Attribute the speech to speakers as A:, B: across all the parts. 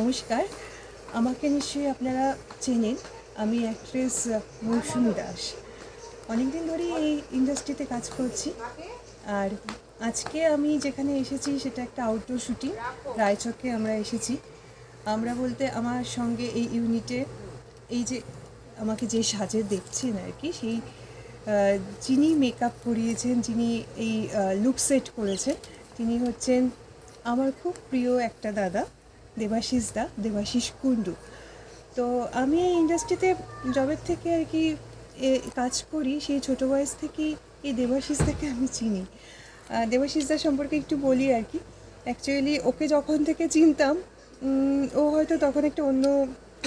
A: নমস্কার। আমাকে নিশ্চয়ই আপনারা চেনেন। আমি অ্যাক্ট্রেস মৌসুমী দাস। অনেকদিন ধরেই এই ইন্ডাস্ট্রিতে কাজ করছি। আর আজকে আমি যেখানে এসেছি, সেটা একটা আউটডোর শুটিং রায়চকে আমরা এসেছি। আমরা বলতে আমার সঙ্গে এই ইউনিটে এই যে আমাকে যে সাজে দেখছেন আর কি সেই যিনি মেকআপ করিয়েছেন, যিনি এই লুক সেট করেছেন, তিনি হচ্ছেন আমার খুব প্রিয় একটা দাদা। দেবাশিস দা, দেবাশিস কুণ্ডু। তো আমি এই ইন্ডাস্ট্রিতে জবের থেকে আর কি কাজ করি, সেই ছোটো বয়স থেকেই এই দেবাশিস থেকে আমি চিনি। দেবাশিস দা সম্পর্কে একটু বলি আর কি। অ্যাকচুয়ালি ওকে যখন থেকে চিনতাম ও হয়তো তখন একটা অন্য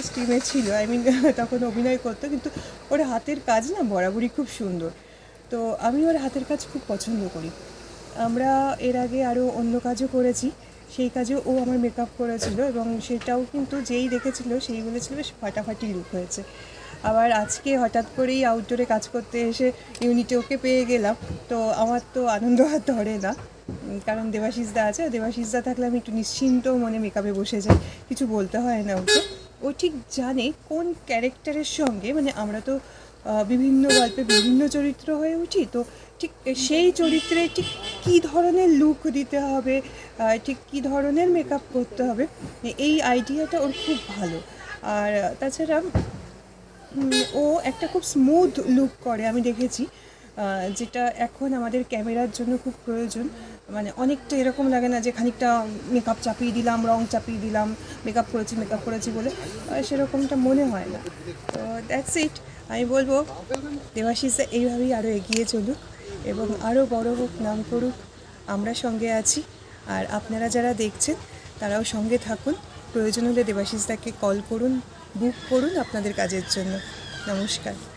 A: স্ট্রিমে ছিল। আই মিন তখন অভিনয় করতো, কিন্তু ওর হাতের কাজ না বরাবরই খুব সুন্দর। তো আমি ওর হাতের কাজ খুব পছন্দ করি। আমরা এর আগে আরও অন্য কাজও করেছি। সেই কাজেও ও আমার মেকআপ করেছিল এবং সেটাও কিন্তু যেই দেখেছিল সেই বলেছিল বেশ ফাটাফাটি লুক হয়েছে। আবার আজকে হঠাৎ করেই আউটডোরে কাজ করতে এসে ইউনিটে ওকে পেয়ে গেলাম। তো আমার তো আনন্দ আর ধরে না। কারণ দেবাশিসদা আছে দেবাশিসদা থাকলে আমি একটু নিশ্চিন্ত মনে মেকআপে বসে যাই। কিছু বলতে হয় না ওকে। ও ঠিক জানে কোন ক্যারেক্টারের সঙ্গে মানে আমরা তো বিভিন্ন গল্পে বিভিন্ন চরিত্র হয়ে উঠি। তো ঠিক সেই চরিত্রে ঠিক কী ধরনের লুক দিতে হবে ঠিক কী ধরনের মেকআপ করতে হবে, এই আইডিয়াটা ওর খুব ভালো। আর তাছাড়া ও একটা খুব স্মুথ লুক করে, আমি দেখেছি যেটা এখন আমাদের ক্যামেরার জন্য খুব প্রয়োজন। মানে অনেকটা এরকম লাগে না যে খানিকটা মেকআপ চাপিয়ে দিলাম, রং চাপিয়ে দিলাম মেকআপ করেছি মেকআপ করেছি বলে সেরকমটা মনে হয় না। তো দ্যাটস ইট আমি বলব, দেবাশিস এইভাবেই আরও এগিয়ে চলুক এবং আরও বড় হোক, নাম করুক, আমরা সঙ্গে আছি। আর আপনারা যারা দেখছেন, তারাও সঙ্গে থাকুন। প্রয়োজন হলে দেবাশিসদাকে কল করুন বুক করুন আপনাদের কাজের জন্য। নমস্কার।